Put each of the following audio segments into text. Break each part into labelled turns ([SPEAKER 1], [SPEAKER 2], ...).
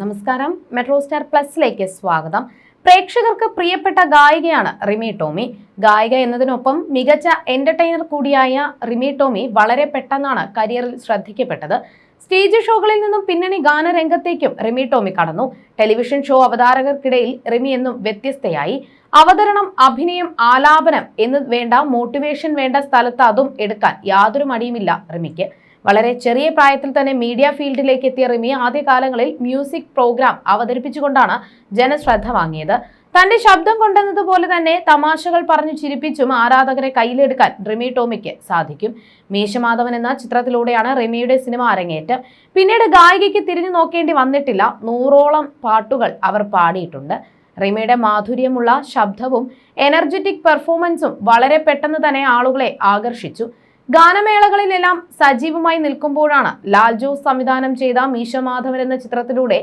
[SPEAKER 1] നമസ്കാരം. Metro star പ്ലസിലേക്ക് സ്വാഗതം. പ്രേക്ഷകർക്ക് പ്രിയപ്പെട്ട ഗായികയാണ് റിമി ടോമി. ഗായിക എന്നതിനൊപ്പം മികച്ച എന്റർടൈനർ കൂടിയായ റിമി ടോമി വളരെ പെട്ടെന്നാണ് കരിയറിൽ ശ്രദ്ധിക്കപ്പെട്ടത്. സ്റ്റേജ് ഷോകളിൽ നിന്നും പിന്നണി ഗാനരംഗത്തേക്കും റിമി ടോമി കടന്നു. ടെലിവിഷൻ ഷോ അവതാരകർക്കിടയിൽ റിമി എന്നും വ്യത്യസ്തയായി. അവതരണം അഭിനയം ആലാപനം എന്ന് വേണ്ട മോട്ടിവേഷൻ വേണ്ട സ്ഥലത്ത് അതും എടുക്കാൻ യാതൊരു മടിയുമില്ല റിമിക്ക്. വളരെ ചെറിയ പ്രായത്തിൽ തന്നെ മീഡിയ ഫീൽഡിലേക്ക് എത്തിയ റിമി ആദ്യകാലങ്ങളിൽ മ്യൂസിക് പ്രോഗ്രാം അവതരിപ്പിച്ചുകൊണ്ടാണ് ജനശ്രദ്ധ വാങ്ങിയത്. തന്റെ ശബ്ദം കൊണ്ടെന്നതുപോലെ തന്നെ തമാശകൾ പറഞ്ഞു ചിരിപ്പിച്ചും ആരാധകരെ കയ്യിലെടുക്കാൻ റിമി ടോമിക്ക് സാധിക്കും. മീശമാധവൻ എന്ന ചിത്രത്തിലൂടെയാണ് റിമിയുടെ സിനിമ അരങ്ങേറ്റം. പിന്നീട് ഗായികയ്ക്ക് തിരിഞ്ഞു നോക്കേണ്ടി വന്നിട്ടില്ല. നൂറോളം പാട്ടുകൾ അവർ പാടിയിട്ടുണ്ട്. റിമിയുടെ മാധുര്യമുള്ള ശബ്ദവും എനർജറ്റിക് പെർഫോമൻസും വളരെ പെട്ടെന്ന് തന്നെ ആളുകളെ ആകർഷിച്ചു. ഗാനമേളകളിലെല്ലാം സജീവമായി നിൽക്കുമ്പോഴാണ് ലാൽ ജോസ് സംവിധാനം ചെയ്ത മീശമാധവൻ എന്ന ചിത്രത്തിലൂടെ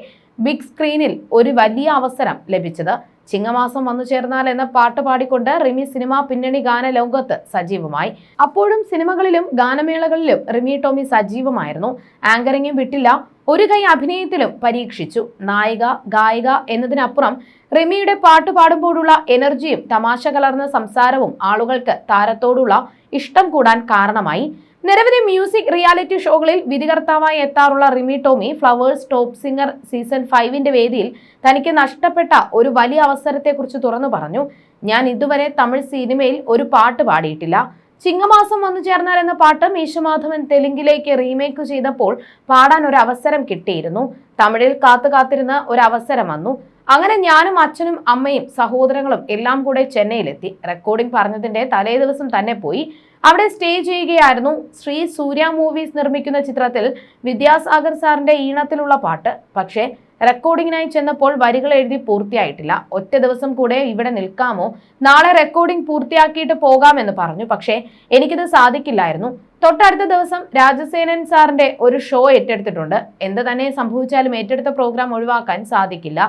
[SPEAKER 1] ബിഗ് സ്ക്രീനിൽ ഒരു വലിയ അവസരം ലഭിച്ചത്. ചിങ്ങമാസം വന്നു ചേർന്നാൽ എന്ന പാട്ട് പാടിക്കൊണ്ട് റിമി സിനിമ പിന്നണി ഗാന ലോകത്ത് സജീവമായി. അപ്പോഴും സിനിമകളിലും ഗാനമേളകളിലും റിമി ടോമി സജീവമായിരുന്നു. ആങ്കറിങ്ങും വിട്ടില്ല. ഒരു കൈ അഭിനയത്തിലും പരീക്ഷിച്ചു. നായിക ഗായിക എന്നതിനപ്പുറം റിമിയുടെ പാട്ട് പാടുമ്പോഴുള്ള എനർജിയും തമാശ കലർന്ന സംസാരവും ആളുകൾക്ക് താരത്തോടുള്ള ഇഷ്ടം കൂടാൻ കാരണമായി. നിരവധി മ്യൂസിക് റിയാലിറ്റി ഷോകളിൽ വിധികർത്താവായി എത്താറുള്ള Rimi Tomy Flowers top singer season ഫൈവിന്റെ വേദിയിൽ തനിക്ക് നഷ്ടപ്പെട്ട ഒരു വലിയ അവസരത്തെക്കുറിച്ച് തുറന്നു പറഞ്ഞു. ഞാൻ ഇതുവരെ തമിഴ് സിനിമയിൽ ഒരു പാട്ട് പാടിയിട്ടില്ല. ചിങ്ങമാസം വന്നു ചേർന്നാൽ എന്ന പാട്ട് മീശമാധവൻ തെലുങ്കിലേക്ക് റീമേക്ക് ചെയ്തപ്പോൾ പാടാൻ ഒരു അവസരം കിട്ടിയിരുന്നു. തമിഴിൽ കാത്തു കാത്തിരുന്ന ഒരു അവസരം വന്നു. അങ്ങനെ ഞാനും അച്ഛനും അമ്മയും സഹോദരങ്ങളും എല്ലാം കൂടെ ചെന്നൈയിലെത്തി. റെക്കോർഡിംഗ് പറഞ്ഞതിന്റെ തലേ ദിവസം തന്നെ പോയി. അവിടെ സ്റ്റേ ചെയ്യുകയായിരുന്നു ശ്രീ സൂര്യ മൂവീസ് നിർമ്മിക്കുന്ന ചിത്രത്തിൽ വിദ്യാസാഗർ സാറിന്റെ ഈണത്തിലുള്ള പാട്ട്. പക്ഷേ റെക്കോർഡിങ്ങിനായി ചെന്നപ്പോൾ വരികൾ എഴുതി പൂർത്തിയായിട്ടില്ല. ഒറ്റ ദിവസം കൂടെ ഇവിടെ നിൽക്കാമോ? നാളെ റെക്കോർഡിംഗ് പൂർത്തിയാക്കിയിട്ട് പോകാമെന്ന് പറഞ്ഞു. പക്ഷേ എനിക്കിത് സാധിക്കില്ലായിരുന്നു. തൊട്ടടുത്ത ദിവസം രാജസേനൻ സാറിന്റെ ഒരു ഷോ ഏറ്റെടുത്തിട്ടുണ്ട്. എന്ത് തന്നെ സംഭവിച്ചാലും ഏറ്റെടുത്ത പ്രോഗ്രാം ഒഴിവാക്കാൻ സാധിക്കില്ല.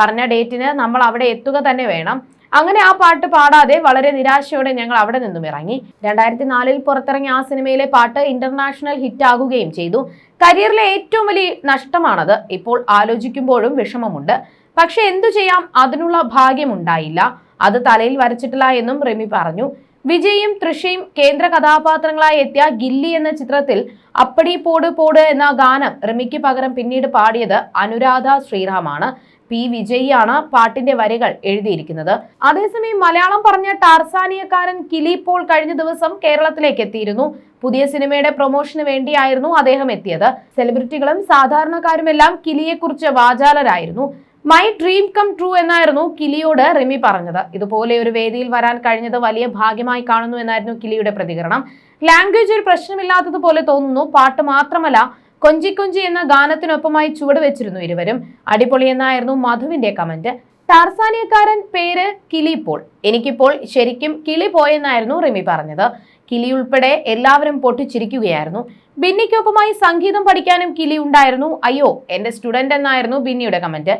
[SPEAKER 1] പറഞ്ഞ ഡേറ്റിന് നമ്മൾ അവിടെ എത്തുക തന്നെ വേണം. അങ്ങനെ ആ പാട്ട് പാടാതെ വളരെ നിരാശയോടെ ഞങ്ങൾ അവിടെ നിന്നും ഇറങ്ങി. രണ്ടായിരത്തി നാലിൽ പുറത്തിറങ്ങിയ ആ സിനിമയിലെ പാട്ട് ഇന്റർനാഷണൽ ഹിറ്റ് ആകുകയും ചെയ്തു. കരിയറിലെ ഏറ്റവും വലിയ നഷ്ടമാണത്. ഇപ്പോൾ ആലോചിക്കുമ്പോഴും വിഷമമുണ്ട്. പക്ഷെ എന്തു ചെയ്യാം? അതിനുള്ള ഭാഗ്യമുണ്ടായില്ല. അത് തലയിൽ വരച്ചിട്ടില്ല എന്നും റെമി പറഞ്ഞു. വിജയും തൃഷയും കേന്ദ്ര കഥാപാത്രങ്ങളായി എത്തിയ ഗില്ലി എന്ന ചിത്രത്തിൽ അപ്പടി പോട് പോട് എന്ന ഗാനം റിമിക്ക് പകരം പിന്നീട് പാടിയത് അനുരാധ ശ്രീറാമാണ്. പി. വിജയിയാണ് പാട്ടിന്റെ വരികൾ എഴുതിയിരിക്കുന്നത്. അതേസമയം മലയാളം പറഞ്ഞ ടാർസാനിയക്കാരൻ കിലി പോൾ കഴിഞ്ഞ ദിവസം കേരളത്തിലേക്ക് എത്തിയിരുന്നു. പുതിയ സിനിമയുടെ പ്രൊമോഷന് വേണ്ടിയായിരുന്നു അദ്ദേഹം എത്തിയത്. സെലിബ്രിറ്റികളും സാധാരണക്കാരുമെല്ലാം കിലിയെക്കുറിച്ച് വാചാലരായിരുന്നു. മൈ ഡ്രീം കം ട്രൂ എന്നായിരുന്നു കിലിയോട് റിമി പറഞ്ഞത്. ഇതുപോലെ ഒരു വേദിയിൽ വരാൻ കഴിഞ്ഞത് വലിയ ഭാഗ്യമായി കാണുന്നു എന്നായിരുന്നു കിലിയുടെ പ്രതികരണം. ലാംഗ്വേജ് ഒരു പ്രശ്നമില്ലാത്തതുപോലെ തോന്നുന്നു. പാട്ട് മാത്രമല്ല കൊഞ്ചി കൊഞ്ചി എന്ന ഗാനത്തിനൊപ്പമായി ചുവട് വെച്ചിരുന്നു ഇരുവരും. അടിപൊളി എന്നായിരുന്നു മധുവിന്റെ കമന്റ്. ടാർസാനിയക്കാരൻ പേര് കിളി പോൾ. എനിക്കിപ്പോൾ ശരിക്കും കിളി പോയെന്നായിരുന്നു റിമി പറഞ്ഞത്. കിളി ഉൾപ്പെടെ എല്ലാവരും പൊട്ടിച്ചിരിക്കുകയായിരുന്നു. ബിന്നിക്കൊപ്പമായി സംഗീതം പഠിക്കാനും കിളി ഉണ്ടായിരുന്നു. അയ്യോ എന്റെ സ്റ്റുഡന്റ് എന്നായിരുന്നു ബിന്നിയുടെ കമന്റ്.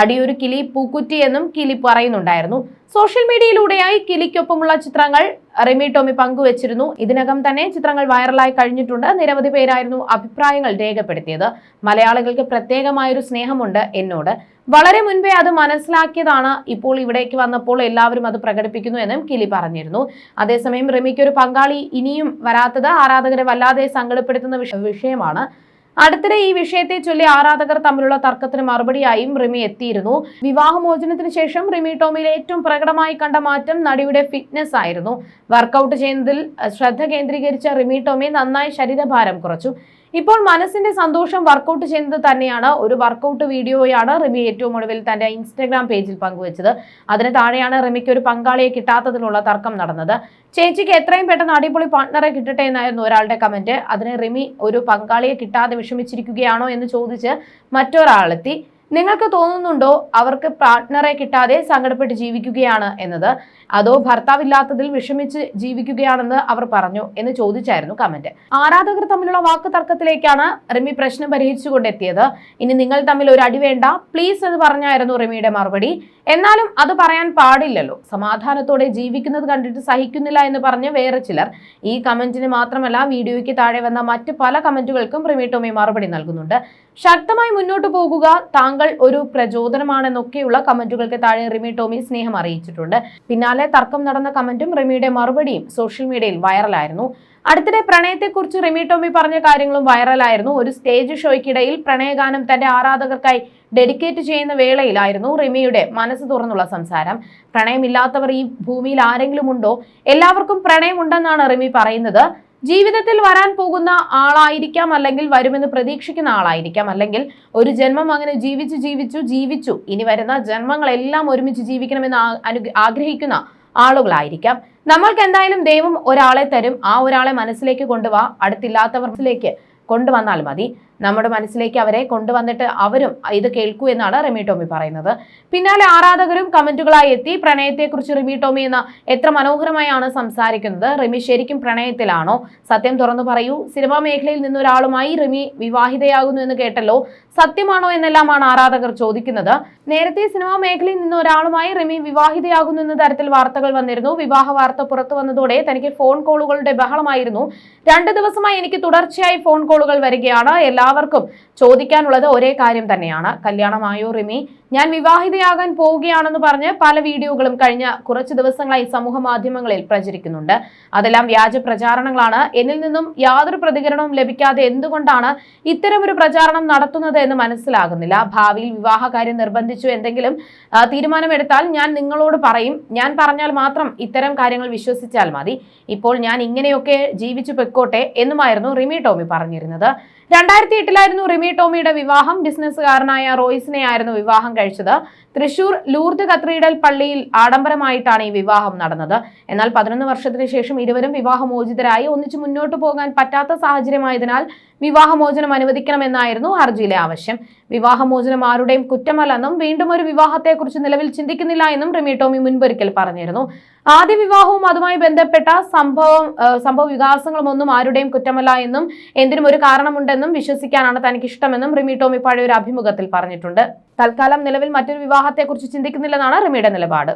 [SPEAKER 1] അടിയൊരു കിളി പൂക്കുറ്റി എന്നും കിളി പറയുന്നുണ്ടായിരുന്നു. സോഷ്യൽ മീഡിയയിലൂടെയായി കിലിക്കൊപ്പമുള്ള ചിത്രങ്ങൾ റിമി ടോമി പങ്കുവച്ചിരുന്നു. ഇതിനകം തന്നെ ചിത്രങ്ങൾ വൈറലായി കഴിഞ്ഞിട്ടുണ്ട്. നിരവധി പേരായിരുന്നു അഭിപ്രായങ്ങൾ രേഖപ്പെടുത്തിയത്. മലയാളികൾക്ക് പ്രത്യേകമായൊരു സ്നേഹമുണ്ട് എന്നോട്. വളരെ മുൻപേ അത് മനസ്സിലാക്കിയതാണ്. ഇപ്പോൾ ഇവിടേക്ക് വന്നപ്പോൾ എല്ലാവരും അത് പ്രകടിപ്പിക്കുന്നു എന്നും കിലി പറഞ്ഞിരുന്നു. അതേസമയം റിമിക്ക് ഒരു പങ്കാളി ഇനിയും വരാത്തത് ആരാധകരെ വല്ലാതെ സങ്കടപ്പെടുത്തുന്ന വിഷയമാണ്. അടുത്തിടെ ഈ വിഷയത്തെ ചൊല്ലി ആരാധകർ തമ്മിലുള്ള തർക്കത്തിന് മറുപടിയായും റിമി എത്തിയിരുന്നു. വിവാഹമോചനത്തിന് ശേഷം റിമി ടോമിയിൽ ഏറ്റവും പ്രകടമായി കണ്ട മാറ്റം നടിയുടെ ഫിറ്റ്നസ് ആയിരുന്നു. വർക്കൗട്ട് ചെയ്യുന്നതിൽ ശ്രദ്ധ കേന്ദ്രീകരിച്ച റിമി ടോമി നന്നായി ശരീരഭാരം കുറച്ചു. ഇപ്പോൾ മനസ്സിന്റെ സന്തോഷം വർക്കൗട്ട് ചെയ്യുന്നത് തന്നെയാണ്. ഒരു വർക്കൗട്ട് വീഡിയോയാണ് റിമി ഏറ്റവും ഒടുവിൽ തന്റെ ഇൻസ്റ്റാഗ്രാം പേജിൽ പങ്കുവച്ചത്. അതിന് താഴെയാണ് റിമിക്ക് ഒരു പങ്കാളിയെ കിട്ടാത്തതിനുള്ള തർക്കം നടന്നത്. ചേച്ചിക്ക് എത്രയും പെട്ടെന്ന് അടിപൊളി പാർട്ട്ണറെ കിട്ടട്ടെ എന്നായിരുന്നു ഒരാളുടെ കമന്റ് അതിന് റിമി ഒരു പങ്കാളിയെ കിട്ടാതെ വിഷമിച്ചിരിക്കുകയാണോ എന്ന് ചോദിച്ച് മറ്റൊരാളെത്തി. നിങ്ങൾക്ക് തോന്നുന്നുണ്ടോ അവർക്ക് പാർട്ട്ണറെ കിട്ടാതെ സങ്കടപ്പെട്ട് ജീവിക്കുകയാണ് എന്നത്? അതോ ഭർത്താവില്ലാത്തതിൽ വിഷമിച്ച് ജീവിക്കുകയാണെന്ന് അവർ പറഞ്ഞു എന്ന് ചോദിച്ചായിരുന്നു കമന്റ് ആരാധകർ തമ്മിലുള്ള വാക്ക് തർക്കത്തിലേക്കാണ് റിമി പ്രശ്നം പരിഹരിച്ചുകൊണ്ടെത്തിയത് ഇനി നിങ്ങൾ തമ്മിൽ ഒരു അടി വേണ്ട. പ്ലീസ് എന്ന് പറഞ്ഞായിരുന്നു റിമിയുടെ മറുപടി. എന്നാലും അത് പറയാൻ പാടില്ലല്ലോ. സമാധാനത്തോടെ ജീവിക്കുന്നത് കണ്ടിട്ട് സഹിക്കുന്നില്ല എന്ന് പറഞ്ഞ് വേറെ ചിലർ. ഈ കമന്റിന് മാത്രമല്ല വീഡിയോയ്ക്ക് താഴെ വന്ന മറ്റ് പല കമന്റുകൾക്കും റിമി ടോമി മറുപടി നൽകുന്നുണ്ട്. ശക്തമായി മുന്നോട്ട് പോകുക. താങ്കൾ ഒരു പ്രചോദനമാണെന്നൊക്കെയുള്ള കമന്റുകൾക്ക് താഴെ റിമി ടോമി സ്നേഹം അറിയിച്ചിട്ടുണ്ട്. പിന്നാലെ തർക്കം നടന്ന കമന്റും റിമിയുടെ മറുപടിയും സോഷ്യൽ മീഡിയയിൽ വൈറലായിരുന്നു. അടുത്തിടെ പ്രണയത്തെക്കുറിച്ച് റിമി ടോമി പറഞ്ഞ കാര്യങ്ങളും വൈറലായിരുന്നു. ഒരു സ്റ്റേജ് ഷോയ്ക്കിടയിൽ പ്രണയഗാനം തന്റെ ആരാധകർക്കായി ഡെഡിക്കേറ്റ് ചെയ്യുന്ന വേളയിലായിരുന്നു റിമിയുടെ മനസ്സ് തുറന്നുള്ള സംസാരം. പ്രണയമില്ലാത്തവർ ഈ ഭൂമിയിൽ ആരെങ്കിലും ഉണ്ടോ? എല്ലാവർക്കും പ്രണയമുണ്ടെന്നാണ് റിമി പറയുന്നത്. ജീവിതത്തിൽ വരാൻ പോകുന്ന ആളായിരിക്കാം അല്ലെങ്കിൽ വരുമെന്ന് പ്രതീക്ഷിക്കുന്ന ആളായിരിക്കാം. അല്ലെങ്കിൽ ഒരു ജന്മം അങ്ങനെ ജീവിച്ചു ജീവിച്ചു ജീവിച്ചു. ഇനി വരുന്ന ജന്മങ്ങളെല്ലാം ഒരുമിച്ച് ജീവിക്കണമെന്ന് ആഗ്രഹിക്കുന്ന ആളുകളായിരിക്കാം. നമ്മൾക്ക് എന്തായാലും ദൈവം ഒരാളെ തരും. ആ ഒരാളെ മനസ്സിലേക്ക് കൊണ്ടുപോവാ അടുത്തില്ലാത്തവരിലേക്ക് കൊണ്ടുവന്നാൽ മതി. നമ്മുടെ മനസ്സിലേക്ക് അവരെ കൊണ്ടുവന്നിട്ട് അവരും ഇത് കേൾക്കൂ എന്നാണ് റിമി ടോമി പറയുന്നത്. പിന്നാലെ ആരാധകരും കമന്റുകളായി എത്തി. പ്രണയത്തെക്കുറിച്ച് റിമി ടോമി എന്ന എത്ര മനോഹരമായാണ് സംസാരിക്കുന്നത്. റിമി ശരിക്കും പ്രണയത്തിലാണോ? സത്യം തുറന്നു പറയൂ. സിനിമാ മേഖലയിൽ നിന്നൊരാളുമായി റിമി വിവാഹിതയാകുന്നു എന്ന് കേട്ടല്ലോ. സത്യമാണോ എന്നെല്ലാമാണ് ആരാധകർ ചോദിക്കുന്നത്. നേരത്തെ സിനിമാ മേഖലയിൽ നിന്ന് ഒരാളുമായി റിമി വിവാഹിതയാകുന്നു എന്ന തരത്തിൽ വാർത്തകൾ വന്നിരുന്നു. വിവാഹ വാർത്ത പുറത്തു വന്നതോടെ തനിക്ക് ഫോൺ കോളുകളുടെ ബഹളമായിരുന്നു. രണ്ട് ദിവസമായി എനിക്ക് തുടർച്ചയായി ഫോൺ കോളുകൾ വരികയാണ്. എല്ലാവർക്കും ചോദിക്കാനുള്ളത് ഒരേ കാര്യം തന്നെയാണ്. കല്യാണമായോ റിമി? ഞാൻ വിവാഹിതയാകാൻ പോവുകയാണെന്ന് പറഞ്ഞ് പല വീഡിയോകളും കഴിഞ്ഞ കുറച്ച് ദിവസങ്ങളായി സമൂഹ മാധ്യമങ്ങളിൽ പ്രചരിക്കുന്നുണ്ട്. അതെല്ലാം വ്യാജ പ്രചാരണങ്ങളാണ്. എന്നിൽ നിന്നും യാതൊരു പ്രതികരണവും ലഭിക്കാതെ എന്തുകൊണ്ടാണ് ഇത്തരമൊരു പ്രചാരണം നടത്തുന്നത് എന്ന് മനസ്സിലാകുന്നില്ല. ഭാവിയിൽ വിവാഹകാര്യം നിർബന്ധിച്ചു എന്തെങ്കിലും തീരുമാനമെടുത്താൽ ഞാൻ നിങ്ങളോട് പറയും. ഞാൻ പറഞ്ഞാൽ മാത്രം ഇത്തരം കാര്യങ്ങൾ വിശ്വസിച്ചാൽ മതി. ഇപ്പോൾ ഞാൻ ഇങ്ങനെയൊക്കെ ജീവിച്ചു പൊയ്ക്കോട്ടെ എന്നുമായിരുന്നു റിമി ടോമി പറഞ്ഞിരുന്നത്. രണ്ടായിരത്തി എട്ടിലായിരുന്നു റിമി ടോമിയുടെ വിവാഹം. ബിസിനസ്സുകാരനായ റോയിസിനെയായിരുന്നു വിവാഹം കഴിച്ചത്. തൃശൂർ ലൂർദ് കത്രീഡൽ പള്ളിയിൽ ആഡംബരമായിട്ടാണ് ഈ വിവാഹം നടന്നത്. എന്നാൽ പതിനൊന്ന് വർഷത്തിന് ശേഷം ഇരുവരും വിവാഹമോചിതരായി. ഒന്നിച്ചു മുന്നോട്ട് പോകാൻ പറ്റാത്ത സാഹചര്യമായതിനാൽ വിവാഹമോചനം അനുവദിക്കണമെന്നായിരുന്നു ഹർജിയിലെ ആവശ്യം. വിവാഹമോചനം ആരുടെയും കുറ്റമല്ലെന്നും വീണ്ടും ഒരു വിവാഹത്തെക്കുറിച്ച് നിലവിൽ ചിന്തിക്കുന്നില്ല എന്നും റിമി ടോമി മുൻപൊരിക്കൽ പറഞ്ഞിരുന്നു. ആദ്യ വിവാഹവും അതുമായി ബന്ധപ്പെട്ട സംഭവം സംഭവ വികാസങ്ങളും ഒന്നും ആരുടെയും കുറ്റമല്ല എന്നും എന്തിനും ഒരു കാരണമുണ്ടെന്നും വിശ്വസിക്കാനാണ് തനിക്ക് ഇഷ്ടമെന്നും റിമി ടോമി പഴയ ഒരു അഭിമുഖത്തിൽ പറഞ്ഞിട്ടുണ്ട്. തൽക്കാലം നിലവിൽ മറ്റൊരു വിവാഹത്തെക്കുറിച്ച് ചിന്തിക്കുന്നില്ലെന്നാണ് റിമിയുടെ നിലപാട്.